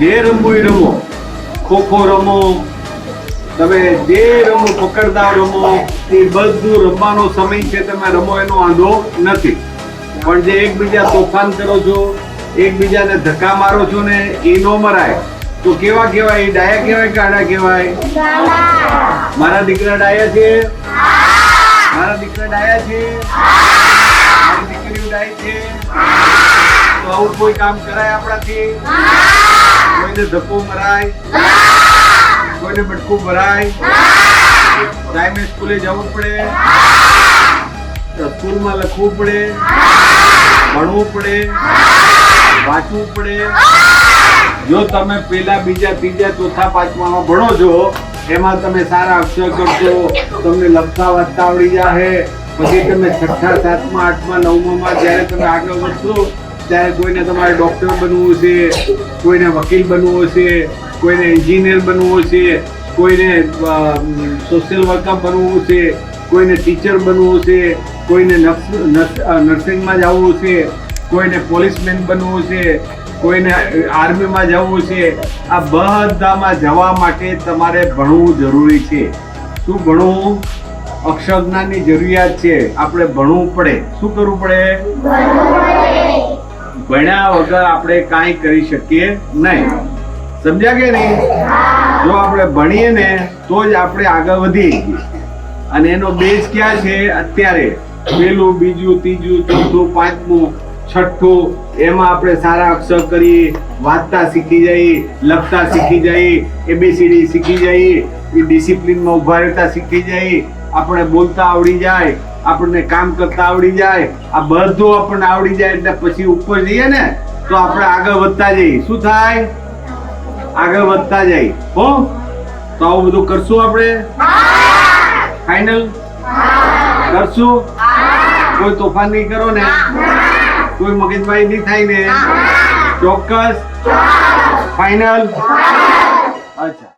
જે રમવું એ રમો. ખોખો રમો, તમે જે રમો પકડદાવ રમો, એ બધું રમવાનો સમય છે, તમે રમો એનો વાંધો નથી. પણ જે એકબીજા તોફાન કરો છો, એકબીજાને ધક્કા મારો છો ને, એ નો મરાય. તો કેવા કહેવાય? એ ડાયા કહેવાય કાઢા કેવાય મારા દીકરા ડાયા છે? મારા દીકરા ડાયા છે? મારી દીકરીઓ ડાય છે? તો આવું કોઈ કામ કરાય આપણાથી? કોઈને ધક્કો મરાય. કોઈને મટકું ભરાય. ટાઈમે સ્કૂલે જવું પડે. સ્કૂલમાં લખવું પડે. ભણવું પડે. વાંચવું પડે. જો તમે પેલા, બીજા, ત્રીજા, ચોથા, પાંચમામાં ભણો છો, એમાં તમે સારા અક્ષર કરશો, તમને લખતા વાંચતા આવડી જાહે. પછી તમે છઠ્ઠા, સાતમા, આઠમા, નવમામાં જ્યારે તમે આગળ વધશો ત્યારે કોઈને તમારે ડૉક્ટર બનવું છે કોઈને વકીલ બનવું છે કોઈને એન્જિનિયર બનવું છે કોઈને સોશિયલ વર્કર બનવું છે કોઈને ટીચર બનવું છે કોઈને નર્સ- નર્સ- નર્સિંગમાં જવું છે કોઈને પોલીસમેન બનવું છે કોઈને આર્મીમાં જવું છે આ બધામાં જવા માટે તમારે ભણવું જરૂરી છે. શું ભણવું? અક્ષરજ્ઞાનની જરૂરિયાત છે. આપણે ભણવું પડે. શું કરવું પડે. ભણ્યા વગર આપણે કાંઈ કરી શકીએ નહીં. સમજ્યા કે નહીં? જો આપણે ભણીએ ને, તો જ આપણે આગળ વધીએ. અને એનો બેઝ ક્યાં છે? અત્યારે. પેલું બીજું, ત્રીજું, ચોથું, પાંચમું, છઠ્ઠું, એમાં આપણે સારા અક્ષર કરી વાંચતા શીખી જઈએ, લખતા શીખી જઈએ એબીસીડી શીખી જઈએ, એ ડિસિપ્લિનમાં ઊભા રહેતા શીખી જઈએ આપણે બોલતા આવડી જાય, આપણને કામ કરતા આવડી જાય, આ બધું આપણને આવડી જાય એટલે પછી ઉપર જઈએ ને, તો આપણે આગળ વધતા જઈએ. શું થાય? આગળ વધતા જઈએ. હો? તો આવું બધું કરશું આપણે? ફાઇનલ કરશું? કોઈ તોફાન નહીં કરો ને? કોઈ મગજમારી નહીં થાય ને? ચોક્કસ? ફાઈનલ અચ્છા.